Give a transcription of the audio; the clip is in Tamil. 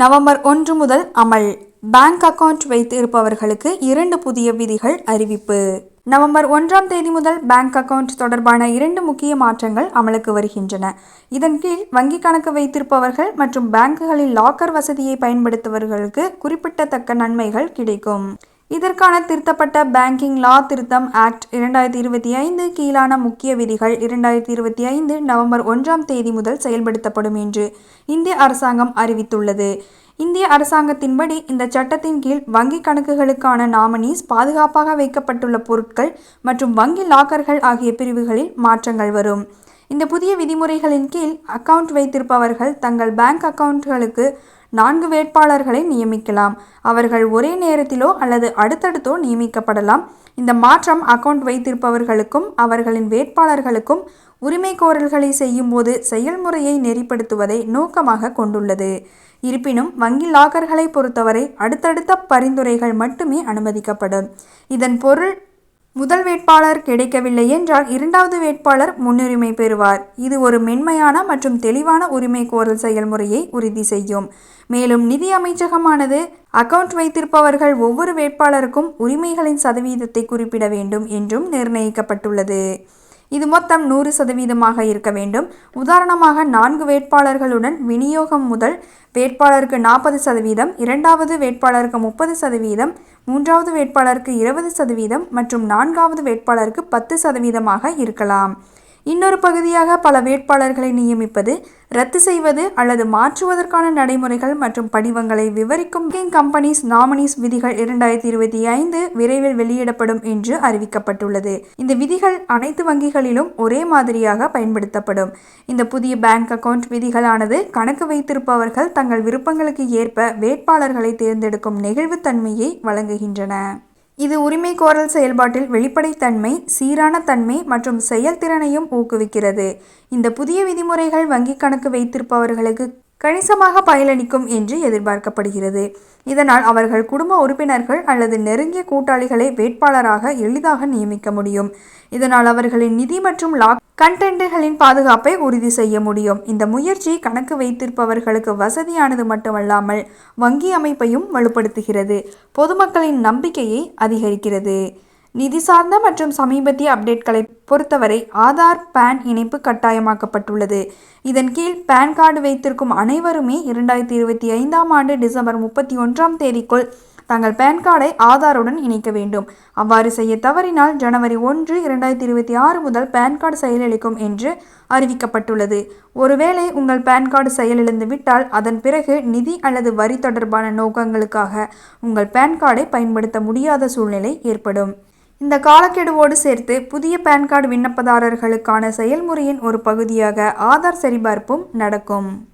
நவம்பர் ஒன்று முதல் அமல். பேங்க் அக்கவுண்ட் வைத்து இருப்பவர்களுக்கு இரண்டு புதிய விதிகள் அறிவிப்பு. நவம்பர் ஒன்றாம் தேதி முதல் பேங்க் அக்கவுண்ட் தொடர்பான இரண்டு முக்கிய மாற்றங்கள் அமலுக்கு வருகின்றன. இதன் கீழ் வங்கிக் கணக்கு வைத்திருப்பவர்கள் மற்றும் பேங்குகளில் லாக்கர் வசதியை பயன்படுத்துபவர்களுக்கு குறிப்பிடத்தக்க நன்மைகள் கிடைக்கும். இதற்கான திருத்தப்பட்ட பேங்கிங் லா திருத்தம் ஆக்ட் இரண்டாயிரத்தி இருபத்தி ஐந்து கீழான முக்கிய விதிகள் இரண்டாயிரத்தி இருபத்தி ஐந்து நவம்பர் ஒன்றாம் தேதி முதல் செயல்படுத்தப்படும் என்று இந்திய அரசாங்கம் அறிவித்துள்ளது. இந்திய அரசாங்கத்தின்படி இந்த சட்டத்தின் கீழ் வங்கி கணக்குகளுக்கான நாமினிஸ் பாதுகாப்பாக வைக்கப்பட்டுள்ள பொருட்கள் மற்றும் வங்கி லாக்கர்கள் ஆகிய பிரிவுகளில் மாற்றங்கள் வரும். இந்த புதிய விதிமுறைகளின் கீழ் அக்கவுண்ட் வைத்திருப்பவர்கள் தங்கள் பேங்க் அக்கவுண்ட்களுக்கு நான்கு வேட்பாளர்களை நியமிக்கலாம். அவர்கள் ஒரே நேரத்திலோ அல்லது அடுத்தடுத்தோ நியமிக்கப்படலாம். இந்த மாற்றம் அக்கவுண்ட் வைத்திருப்பவர்களுக்கும் அவர்களின் வேட்பாளர்களுக்கும் உரிமை கோரல்களை செய்யும்போது செயல்முறையை நெறிப்படுத்துவதை நோக்கமாக கொண்டுள்ளது. இருப்பினும் வங்கி லாக்கர்களை பொறுத்தவரை அடுத்தடுத்த பரிந்துரைகள் மட்டுமே அனுமதிக்கப்படும். இதன் பொருள் முதல் வேட்பாளர் கிடைக்கவில்லை என்றால் இரண்டாவது வேட்பாளர் முன்னுரிமை பெறுவார். இது ஒரு மென்மையான மற்றும் தெளிவான உரிமை கோரல் செயல்முறையை உறுதி செய்யும். மேலும் நிதி அமைச்சகமானது அக்கவுண்ட் வைத்திருப்பவர்கள் ஒவ்வொரு வேட்பாளருக்கும் உரிமைகளின் சதவீதத்தை குறிப்பிட வேண்டும் என்றும் நிர்ணயிக்கப்பட்டுள்ளது. இது மொத்தம் நூறு சதவீதமாக இருக்க வேண்டும். உதாரணமாக நான்கு வேட்பாளர்களுடன் விநியோகம் முதல் வேட்பாளருக்கு நாற்பது சதவீதம் இரண்டாவது வேட்பாளருக்கு முப்பது சதவீதம் மூன்றாவது வேட்பாளருக்கு இருபது சதவீதம் மற்றும் நான்காவது வேட்பாளருக்கு பத்து சதவீதமாக இருக்கலாம். இன்னொரு பகுதியாக பல வேட்பாளர்களை நியமிப்பது ரத்து செய்வது அல்லது மாற்றுவதற்கான நடைமுறைகள் மற்றும் படிவங்களை விவரிக்கும் கம்பெனிஸ் நாமினிஸ் விதிகள் இரண்டாயிரத்தி இருபத்தி ஐந்து விரைவில் வெளியிடப்படும் என்று அறிவிக்கப்பட்டுள்ளது. இந்த விதிகள் அனைத்து வங்கிகளிலும் ஒரே மாதிரியாக பயன்படுத்தப்படும். இந்த புதிய பேங்க் அக்கவுண்ட் விதிகளானது கணக்கு வைத்திருப்பவர்கள் தங்கள் விருப்பங்களுக்கு ஏற்ப வேட்பாளர்களை தேர்ந்தெடுக்கும் நெகிழ்வுத்தன்மையை வழங்குகின்றன. இது உரிமைகோரல் செயல்பாட்டில் வெளிப்படைத்தன்மை சீரான தன்மை மற்றும் செயல்திறனையும் ஊக்குவிக்கிறது. இந்த புதிய விதிமுறைகள் வங்கிக் கணக்கு வைத்திருப்பவர்களுக்கு கணிசமாக பயனளிக்கும் என்று எதிர்பார்க்கப்படுகிறது. இதனால் அவர்கள் குடும்ப உறுப்பினர்கள் அல்லது நெருங்கிய கூட்டாளிகளை வேட்பாளராக எளிதாக நியமிக்க முடியும். இதனால் அவர்களின் நிதி மற்றும் லாக் கண்டென்ட்டுகளின் பாதுகாப்பை உறுதி செய்ய முடியும். இந்த முயற்சி கணக்கு வைத்திருப்பவர்களுக்கு வசதியானது மட்டுமல்லாமல் வங்கி அமைப்பையும் வலுப்படுத்துகிறது. பொதுமக்களின் நம்பிக்கையை அதிகரிக்கிறது. நிதி சார்ந்த மற்றும் சமீபத்திய அப்டேட்களை பொறுத்தவரை ஆதார் பேன் இணைப்பு கட்டாயமாக்கப்பட்டுள்ளது. இதன் கீழ் பேன் கார்டு வைத்திருக்கும் அனைவருமே இரண்டாயிரத்தி இருபத்தி ஐந்தாம் ஆண்டு டிசம்பர் முப்பத்தி ஒன்றாம் தேதிக்குள் தங்கள் பேன் கார்டை ஆதாருடன் இணைக்க வேண்டும். அவ்வாறு செய்ய தவறினால் ஜனவரி ஒன்று இரண்டாயிரத்தி இருபத்தி ஆறு முதல் பேன் கார்டு செயலிழக்கும் என்று அறிவிக்கப்பட்டுள்ளது. ஒருவேளை உங்கள் பேன் கார்டு செயலிழந்து விட்டால் அதன் பிறகு நிதி அல்லது வரி தொடர்பான நோக்கங்களுக்காக உங்கள் பேன் கார்டை பயன்படுத்த முடியாத சூழ்நிலை ஏற்படும். இந்த காலக்கெடுவோடு சேர்த்து புதிய பேன் கார்டு விண்ணப்பதாரர்களுக்கான செயல்முறையின் ஒரு பகுதியாக ஆதார் சரிபார்ப்பும் நடக்கும்.